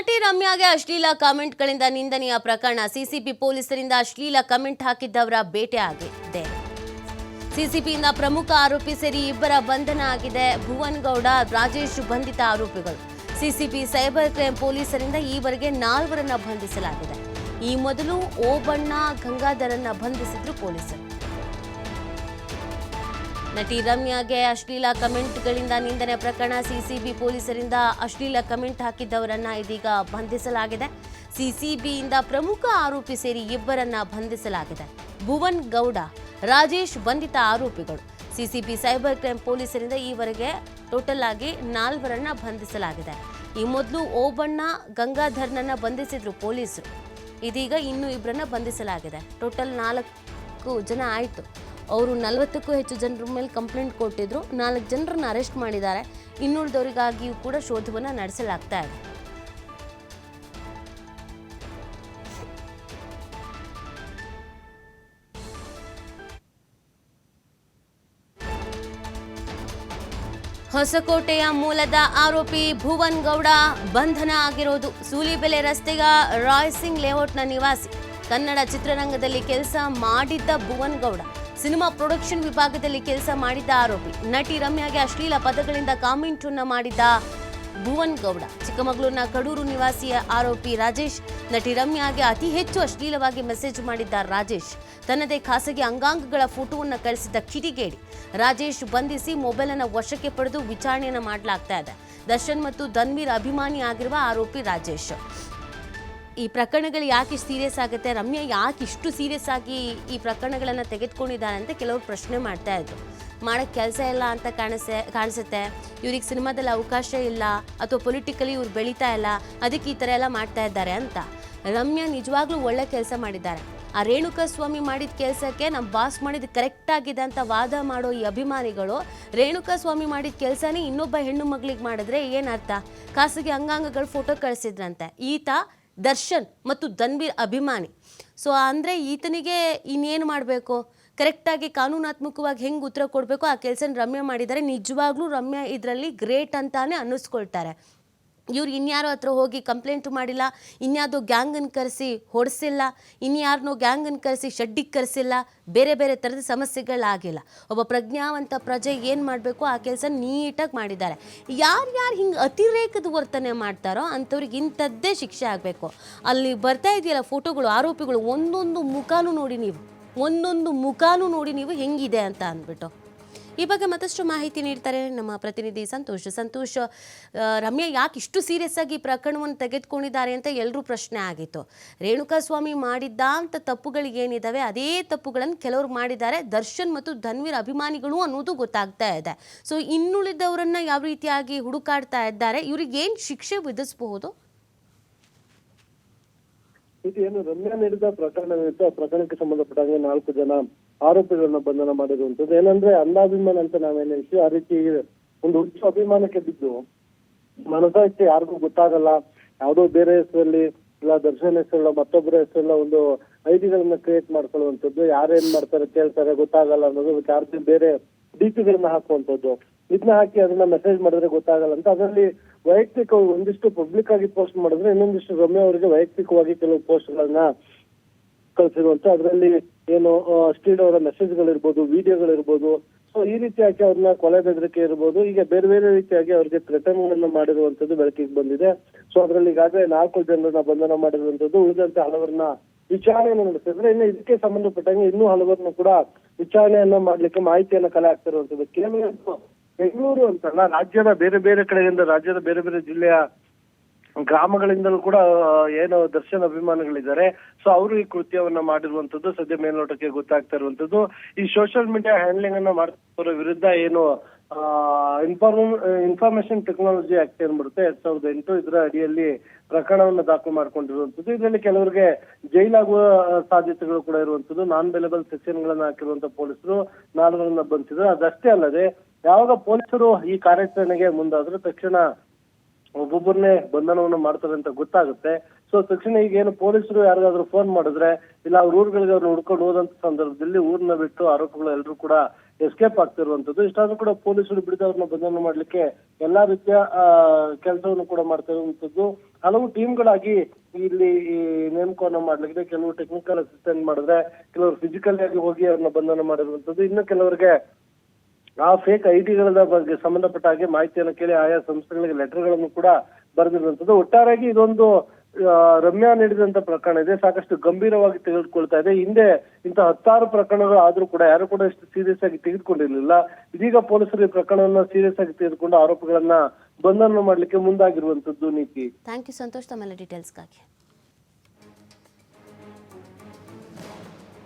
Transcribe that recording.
ನಟಿ ರಮ್ಯಾಗೆ ಅಶ್ಲೀಲ ಕಾಮೆಂಟ್ಗಳಿಂದ ನಿಂದನೆಯ ಪ್ರಕರಣ. ಸಿಸಿಬಿ ಪೊಲೀಸರಿಂದ ಅಶ್ಲೀಲ ಕಮೆಂಟ್ ಹಾಕಿದ್ದವರ ಭೇಟಿ ಆಗಿದೆ. ಸಿಸಿಬಿಯಿಂದ ಪ್ರಮುಖ ಆರೋಪಿ ಸೇರಿ ಇಬ್ಬರ ಬಂಧನ ಆಗಿದೆ. ಭುವನ್ ಗೌಡ ರಾಜೇಶ್ ಬಂಧಿತ ಆರೋಪಿಗಳು. ಸಿಸಿಬಿ ಸೈಬರ್ ಕ್ರೈಮ್ ಪೊಲೀಸರಿಂದ ಈವರೆಗೆ ನಾಲ್ವರನ್ನ ಬಂಧಿಸಲಾಗಿದೆ. ಈ ಮೊದಲು ಓಬಣ್ಣ, ಗಂಗಾಧರನ್ನ ಬಂಧಿಸಿದ್ರು ಪೊಲೀಸರು. ನಟಿ ರಮ್ಯಾಗೆ ಅಶ್ಲೀಲ ಕಮೆಂಟ್ಗಳಿಂದ ನಿಂದನೆ ಪ್ರಕರಣ. ಸಿಸಿಬಿ ಪೊಲೀಸರಿಂದ ಅಶ್ಲೀಲ ಕಮೆಂಟ್ ಹಾಕಿದ್ದವರನ್ನ ಇದೀಗ ಬಂಧಿಸಲಾಗಿದೆ. ಸಿಸಿಬಿಯಿಂದ ಪ್ರಮುಖ ಆರೋಪಿ ಸೇರಿ ಇಬ್ಬರನ್ನ ಬಂಧಿಸಲಾಗಿದೆ. ಭುವನ್ ಗೌಡ, ರಾಜೇಶ್ ಬಂಧಿತ ಆರೋಪಿಗಳು. ಸಿಸಿಬಿ ಸೈಬರ್ ಕ್ರೈಮ್ ಪೊಲೀಸರಿಂದ ಈವರೆಗೆ ಟೋಟಲ್ ಆಗಿ ನಾಲ್ವರನ್ನ ಬಂಧಿಸಲಾಗಿದೆ. ಈ ಮೊದಲು ಓಬಣ್ಣ, ಗಂಗಾಧರ್ನನ್ನ ಬಂಧಿಸಿದ್ರು ಪೊಲೀಸರು. ಇದೀಗ ಇನ್ನೂ ಇಬ್ಬರನ್ನ ಬಂಧಿಸಲಾಗಿದೆ. ಟೋಟಲ್ ನಾಲ್ಕು ಜನ ಆಯಿತು. ಅವರು ನಲವತ್ತಕ್ಕೂ ಹೆಚ್ಚು ಜನರ ಮೇಲೆ ಕಂಪ್ಲೇಂಟ್ ಕೊಟ್ಟಿದ್ರು. ನಾಲ್ಕು ಜನರನ್ನ ಅರೆಸ್ಟ್ ಮಾಡಿದ್ದಾರೆ. ಇನ್ನುಳಿದವರಿಗಾಗಿಯೂ ಕೂಡ ಶೋಧವನ್ನು ನಡೆಸಲಾಗ್ತಾ ಇದೆ. ಹೊಸಕೋಟೆಯ ಮೂಲದ ಆರೋಪಿ ಭುವನ್ ಗೌಡ ಬಂಧನ ಆಗಿರೋದು. ಸೂಲಿಬೆಲೆ ರಸ್ತೆಯ ರಾಯ್ ಸಿಂಗ್ ಲೇಔಟ್ನ ನಿವಾಸಿ. ಕನ್ನಡ ಚಿತ್ರರಂಗದಲ್ಲಿ ಕೆಲಸ ಮಾಡಿದ್ದ ಭುವನ್ ಗೌಡ. ಸಿನಿಮಾ ಪ್ರೊಡಕ್ಷನ್ ವಿಭಾಗದಲ್ಲಿ ಕೆಲಸ ಮಾಡಿದ್ದ ಆರೋಪಿ. ನಟಿ ರಮ್ಯಾಗೆ ಅಶ್ಲೀಲ ಪದಗಳಿಂದ ಕಾಮೆಂಟ್ ಅನ್ನು ಮಾಡಿದ್ದ ಭುವನ್ ಗೌಡ. ಚಿಕ್ಕಮಗಳೂರಿನ ಕಡೂರು ನಿವಾಸಿಯ ಆರೋಪಿ ರಾಜೇಶ್, ನಟಿ ರಮ್ಯಾಗೆ ಅತಿ ಹೆಚ್ಚು ಅಶ್ಲೀಲವಾಗಿ ಮೆಸೇಜ್ ಮಾಡಿದ್ದ ರಾಜೇಶ್. ತನ್ನದೇ ಖಾಸಗಿ ಅಂಗಾಂಗಗಳ ಫೋಟೋವನ್ನು ಕಳಿಸಿದ್ದ ಕಿಡಿಗೇಡಿ. ರಾಜೇಶ್ ಬಂಧಿಸಿ ಮೊಬೈಲ್ ಅನ್ನು ವಶಕ್ಕೆ ಪಡೆದು ವಿಚಾರಣೆಯನ್ನು ಮಾಡಲಾಗ್ತಾ ಇದೆ. ದರ್ಶನ್ ಮತ್ತು ಧನ್ವೀರ್ ಅಭಿಮಾನಿ ಆಗಿರುವ ಆರೋಪಿ ರಾಜೇಶ್. ಈ ಪ್ರಕರಣಗಳು ಯಾಕೆ ಸೀರಿಯಸ್ ಆಗುತ್ತೆ? ರಮ್ಯಾ ಯಾಕೆ ಇಷ್ಟು ಸೀರಿಯಸ್ ಆಗಿ ಈ ಪ್ರಕರಣಗಳನ್ನು ತೆಗೆದುಕೊಂಡಿದ್ದಾರೆ ಅಂತ ಕೆಲವರು ಪ್ರಶ್ನೆ ಮಾಡ್ತಾ ಇದ್ರು. ಮಾಡೋಕ್ಕೆ ಕೆಲಸ ಇಲ್ಲ ಅಂತ ಕಾಣಿಸೆ, ಕಾಣಿಸುತ್ತೆ. ಇವ್ರಿಗೆ ಸಿನಿಮಾದಲ್ಲಿ ಅವಕಾಶ ಇಲ್ಲ. ಅಥವಾ ಪೊಲಿಟಿಕಲಿ ಇವ್ರು ಬೆಳೀತಾ ಇಲ್ಲ. ಅದಕ್ಕೆ ಈ ಥರ ಎಲ್ಲ ಮಾಡ್ತಾ ಇದ್ದಾರೆ ಅಂತ. ರಮ್ಯಾ ನಿಜವಾಗ್ಲೂ ಒಳ್ಳೆ ಕೆಲಸ ಮಾಡಿದ್ದಾರೆ. ಆ ರೇಣುಕಾ ಸ್ವಾಮಿ ಮಾಡಿದ ಕೆಲಸಕ್ಕೆ ನಮ್ಮ ಬಾಸ್ ಮಾಡಿದ ಕರೆಕ್ಟ್ ಆಗಿದೆ ಅಂತ ವಾದ ಮಾಡೋ ಈ ಅಭಿಮಾನಿಗಳು ರೇಣುಕಾ ಸ್ವಾಮಿ ಮಾಡಿದ ಕೆಲಸನೇ ಇನ್ನೊಬ್ಬ ಹೆಣ್ಣು ಮಗಳಿಗೆ ಮಾಡಿದ್ರೆ ಏನರ್ಥ ಖಾಸಗಿ ಅಂಗಾಂಗಗಳು ಫೋಟೋ ಕಳಿಸಿದ್ರಂತೆ. ಈತ ದರ್ಶನ್ ಮತ್ತು ಧನ್ವೀರ್ ಅಭಿಮಾನಿ. ಸೊ ಅಂದರೆ ಈತನಿಗೆ ಇನ್ನೇನು ಮಾಡಬೇಕು? ಕರೆಕ್ಟಾಗಿ ಕಾನೂನಾತ್ಮಕವಾಗಿ ಹೆಂಗೆ ಉತ್ತರ ಕೊಡಬೇಕು? ಆ ಕೆಲಸನ ರಮ್ಯಾ ಮಾಡಿದ್ದಾರೆ. ನಿಜವಾಗ್ಲೂ ರಮ್ಯಾ ಇದರಲ್ಲಿ ಗ್ರೇಟ್ ಅಂತಾನೆ ಅನ್ನಿಸ್ಕೊಳ್ತಾರೆ. ಇವ್ರು ಇನ್ಯಾರೋ ಹತ್ರ ಹೋಗಿ ಕಂಪ್ಲೇಂಟ್ ಮಾಡಿಲ್ಲ ಇನ್ಯಾವುದೋ ಗ್ಯಾಂಗನ್ನು ಕರೆಸಿ ಹೊಡೆಸಿಲ್ಲ ಇನ್ಯಾರನ್ನೋ ಗ್ಯಾಂಗನ್ನು ಕರೆಸಿ ಶೆಡ್ಡಿಗೆ ಕರೆಸಿಲ್ಲ, ಬೇರೆ ಬೇರೆ ಥರದ ಸಮಸ್ಯೆಗಳಾಗಿಲ್ಲ ಒಬ್ಬ ಪ್ರಜ್ಞಾವಂತ ಪ್ರಜೆ ಏನು ಮಾಡಬೇಕು, ಆ ಕೆಲಸ ನೀಟಾಗಿ ಮಾಡಿದ್ದಾರೆ. ಯಾರ್ಯಾರು ಹಿಂಗೆ ಅತಿರೇಕದ ವರ್ತನೆ ಮಾಡ್ತಾರೋ ಅಂಥವ್ರಿಗೆ ಇಂಥದ್ದೇ ಶಿಕ್ಷೆ ಆಗಬೇಕು. ಅಲ್ಲಿ ಬರ್ತಾ ಇದೆಯಲ್ಲ ಫೋಟೋಗಳು, ಆರೋಪಿಗಳು, ಒಂದೊಂದು ಮುಖಾನು ನೋಡಿ ನೀವು, ಒಂದೊಂದು ಮುಖಾನು ನೋಡಿ ನೀವು ಹೆಂಗಿದೆ ಅಂತ ಅಂದ್ಬಿಟ್ಟು. ಈ ಬಗ್ಗೆ ಮತ್ತಷ್ಟು ಮಾಹಿತಿ ನೀಡ್ತಾರೆ ನಮ್ಮ ಪ್ರತಿನಿಧಿ ಸಂತೋಷ್. ಸಂತೋಷ್ ರಮ್ಯಾ ಯಾಕೆ ಇಷ್ಟು ಸೀರಿಯಸ್ ಆಗಿ ಪ್ರಕರಣವನ್ನು ತೆಗೆದುಕೊಂಡಿದ್ದಾರೆ ಅಂತ ಎಲ್ಲರೂ ಪ್ರಶ್ನೆ ಆಗಿತ್ತು. ರೇಣುಕಾ ಸ್ವಾಮಿ ಮಾಡಿದ್ದ ಅಂತ ತಪ್ಪುಗಳು ಏನಿದಾವೆ ಅದೇ ತಪ್ಪುಗಳನ್ನು ಕೆಲವರು ಮಾಡಿದ್ದಾರೆ. ದರ್ಶನ್ ಮತ್ತು ಧನ್ವೀರ್ ಅಭಿಮಾನಿಗಳು ಅನ್ನೋದು ಗೊತ್ತಾಗ್ತಾ ಇದೆ. ಸೊ ಇನ್ನುಳಿದವರನ್ನ ಯಾವ ರೀತಿಯಾಗಿ ಹುಡುಕಾಡ್ತಾ ಇದ್ದಾರೆ ಇವ್ರಿಗೆ ಏನು ಶಿಕ್ಷೆ ವಿಧಿಸಬಹುದು? ಇದು ಏನು ರಮ್ಯಾ ನೀಡಿದ ಪ್ರಕರಣವಿತ್ತು ಆ ಪ್ರಕರಣಕ್ಕೆ ಸಂಬಂಧಪಟ್ಟಂಗೆ ನಾಲ್ಕು ಜನ ಆರೋಪಿಗಳನ್ನ ಬಂಧನ ಮಾಡಿರುವಂತದ್ದು ಏನಂದ್ರೆ ಅಂಧಾಭಿಮಾನ ಅಂತ ನಾವೇನ್ ಹೇಳ್ತೀವಿ, ಆ ರೀತಿ ಒಂದು ಹುಚ್ಚು ಅಭಿಮಾನಕ್ಕೆ ಬಿದ್ದು ಮನಸಾಕ್ಷಿ ಯಾರಿಗೂ ಗೊತ್ತಾಗಲ್ಲ. ಯಾವುದೋ ಬೇರೆ ಹೆಸರಲ್ಲಿ ಇಲ್ಲ, ದರ್ಶನ ಹೆಸರಲ್ಲ ಮತ್ತೊಬ್ಬರ ಹೆಸರಲ್ಲ ಒಂದು ಐಡಿಗಳನ್ನ ಕ್ರಿಯೇಟ್ ಮಾಡ್ಕೊಳ್ಳುವಂಥದ್ದು. ಯಾರೇನ್ ಮಾಡ್ತಾರೆ, ಕೇಳ್ತಾರೆ, ಗೊತ್ತಾಗಲ್ಲ ಅನ್ನೋದು ಯಾರ್ದು ಡಿಪಿಗಳನ್ನ ಹಾಕುವಂಥದ್ದು. ಇದನ್ನ ಹಾಕಿ ಅದನ್ನ ಮೆಸೇಜ್ ಮಾಡಿದ್ರೆ ಗೊತ್ತಾಗಲ್ಲ ಅಂತ. ಅದರಲ್ಲಿ ವೈಯಕ್ತಿಕ ಒಂದಿಷ್ಟು ಪಬ್ಲಿಕ್ ಆಗಿ ಪೋಸ್ಟ್ ಮಾಡಿದ್ರೆ ಇನ್ನೊಂದಿಷ್ಟು ರಮ್ಯ ಅವರಿಗೆ ವೈಯಕ್ತಿಕವಾಗಿ ಕೆಲವು ಪೋಸ್ಟ್ ಗಳನ್ನ ಕಳಿಸಿರುವಂತ. ಅದರಲ್ಲಿ ಏನು ಸ್ಟೀಡ್ ಅವರ ಮೆಸೇಜ್ಗಳಿರ್ಬೋದು ವಿಡಿಯೋಗಳಿರ್ಬೋದು ಸೊ ಈ ರೀತಿಯಾಗಿ ಅವ್ರನ್ನ ಕೊಲೆ ಬೆದರಿಕೆ ಇರ್ಬೋದು. ಈಗ ಬೇರೆ ಬೇರೆ ರೀತಿಯಾಗಿ ಅವ್ರಿಗೆ ಥ್ರೆಟನ್ಗಳನ್ನ ಮಾಡಿರುವಂತದ್ದು ಬೆಳಕಿಗೆ ಬಂದಿದೆ. ಸೊ ಅದರಲ್ಲಿ ಈಗಾಗಲೇ ನಾಲ್ಕು ಜನರನ್ನ ಬಂಧನ ಮಾಡಿರುವಂತದ್ದು ಉಳಿದಂತೆ ಹಲವರನ್ನ ವಿಚಾರಣೆ ನಡೆಸಿದ್ರೆ ಇನ್ನು ಇದಕ್ಕೆ ಸಂಬಂಧಪಟ್ಟಂಗೆ ಇನ್ನೂ ಹಲವರನ್ನು ಕೂಡ ವಿಚಾರಣೆಯನ್ನ ಮಾಡ್ಲಿಕ್ಕೆ ಮಾಹಿತಿಯನ್ನ ಕಲೆ ಆಗ್ತಿರುವಂತದ್ದು ಇದು ಬೆಂಗಳೂರು ಅಂತಲ್ಲ ರಾಜ್ಯದ ಬೇರೆ ಬೇರೆ ಕಡೆಯಿಂದ ರಾಜ್ಯದ ಬೇರೆ ಬೇರೆ ಜಿಲ್ಲೆಯ ಗ್ರಾಮಗಳಿಂದಲೂ ಕೂಡ ಏನು ದರ್ಶನ್ ಅಭಿಮಾನಿಗಳಿದ್ದಾರೆ. ಸೊ ಅವರು ಈ ಕೃತ್ಯವನ್ನ ಮಾಡಿರುವಂತದ್ದು ಸದ್ಯ ಮೇಲ್ನೋಟಕ್ಕೆ ಗೊತ್ತಾಗ್ತಾ ಇರುವಂತದ್ದು ಈ ಸೋಷಿಯಲ್ ಮೀಡಿಯಾ ಹ್ಯಾಂಡ್ಲಿಂಗ್ ಅನ್ನ ಮಾಡ್ತಿರೋರ ವಿರುದ್ಧ ಏನು ಇನ್ಫಾರ್ಮ್ ಇನ್ಫಾರ್ಮೇಶನ್ ಟೆಕ್ನಾಲಜಿ ಆಕ್ಟ್ ಏನ್ ಬರುತ್ತೆ? ಎರಡ್ ಸಾವಿರದ ಎಂಟು ಇದರ ಅಡಿಯಲ್ಲಿ ಪ್ರಕರಣವನ್ನು ದಾಖಲು ಮಾಡ್ಕೊಂಡಿರುವಂಥದ್ದು. ಇದರಲ್ಲಿ ಕೆಲವರಿಗೆ ಜೈಲಾಗುವ ಸಾಧ್ಯತೆಗಳು ಕೂಡ ಇರುವಂತದ್ದು ನಾನ್ ಬೆಲೆಬಲ್ ಸೆಕ್ಷನ್ ಗಳನ್ನ ಹಾಕಿರುವಂತ ಪೊಲೀಸರು ನಾಲ್ವರನ್ನ ಬಂಧಿಸಿದ್ರು. ಅದಷ್ಟೇ ಅಲ್ಲದೆ, ಯಾವಾಗ ಪೊಲೀಸರು ಈ ಕಾರ್ಯಾಚರಣೆಗೆ ಮುಂದಾದ್ರೆ ತಕ್ಷಣ ಒಬ್ಬೊಬ್ಬರನ್ನೇ ಬಂಧನವನ್ನು ಮಾಡ್ತಾರೆ ಅಂತ ಗೊತ್ತಾಗುತ್ತೆ. ಸೊ ತಕ್ಷಣ ಈಗ ಏನು ಪೊಲೀಸರು ಯಾರಿಗಾದ್ರೂ ಫೋನ್ ಮಾಡಿದ್ರೆ, ಇಲ್ಲ ಅವ್ರ ಊರುಗಳಿಗೆ ಅವ್ರನ್ನ ಹುಡ್ಕೊಂಡು ಹೋದಂತ ಸಂದರ್ಭದಲ್ಲಿ ಊರ್ನ ಬಿಟ್ಟು ಆರೋಪಿಗಳು ಎಲ್ಲರೂ ಕೂಡ ಎಸ್ಕೇಪ್ ಆಗ್ತಿರುವಂತದ್ದು ಇಷ್ಟಾದ್ರೂ ಕೂಡ ಪೊಲೀಸರು ಬಿಡಿದವ್ರನ್ನ ಬಂಧನ ಮಾಡ್ಲಿಕ್ಕೆ ಎಲ್ಲಾ ರೀತಿಯ ಕೆಲಸವನ್ನು ಕೂಡ ಮಾಡ್ತಾ ಇರುವಂತದ್ದು ಹಲವು ಟೀಮ್ಗಳಾಗಿ ಇಲ್ಲಿ ಈ ನೇಮಕವನ್ನ ಮಾಡ್ಲಿಕ್ಕೆ ಕೆಲವು ಟೆಕ್ನಿಕಲ್ ಅಸಿಸ್ಟೆಂಟ್ ಮಾಡಿದ್ರೆ, ಕೆಲವರು ಫಿಸಿಕಲ್ ಆಗಿ ಹೋಗಿ ಅವ್ರನ್ನ ಬಂಧನ ಮಾಡಿರುವಂತದ್ದು ಇನ್ನು ಕೆಲವರಿಗೆ ಆ ಫೇಕ್ ಐಡಿಗಳ ಬಗ್ಗೆ ಸಂಬಂಧಪಟ್ಟ ಹಾಗೆ ಮಾಹಿತಿಯನ್ನು ಕೇಳಿ ಆಯಾ ಸಂಸ್ಥೆಗಳಿಗೆ ಲೆಟರ್ಗಳನ್ನು ಕೂಡ ಬರೆದಿರುವಂತದ್ದು ಒಟ್ಟಾರೆಯಾಗಿ ಇದೊಂದು ರಮ್ಯಾ ನೀಡಿದಂತ ಪ್ರಕರಣ ಇದೆ. ಸಾಕಷ್ಟು ಗಂಭೀರವಾಗಿ ತೆಗೆದುಕೊಳ್ತಾ ಇದೆ. ಹಿಂದೆ ಇಂತ ಹತ್ತಾರು ಪ್ರಕರಣಗಳು ಆದ್ರೂ ಕೂಡ ಯಾರು ಕೂಡ ಇಷ್ಟು ಸೀರಿಯಸ್ ಆಗಿ ತೆಗೆದುಕೊಂಡಿರ್ಲಿಲ್ಲ. ಇದೀಗ ಪೊಲೀಸರು ಈ ಪ್ರಕರಣವನ್ನ ಸೀರಿಯಸ್ ಆಗಿ ತೆಗೆದುಕೊಂಡು ಆರೋಪಿಗಳನ್ನ ಬಂಧನ ಮಾಡಲಿಕ್ಕೆ ಮುಂದಾಗಿರುವಂತದ್ದು ನೀತಿ. ಥ್ಯಾಂಕ್ ಯು ಸಂತೋಷ್ ತಮ್ಮೆಲ್ಲ ಡೀಟೇಲ್ಸ್ಗಾಗಿ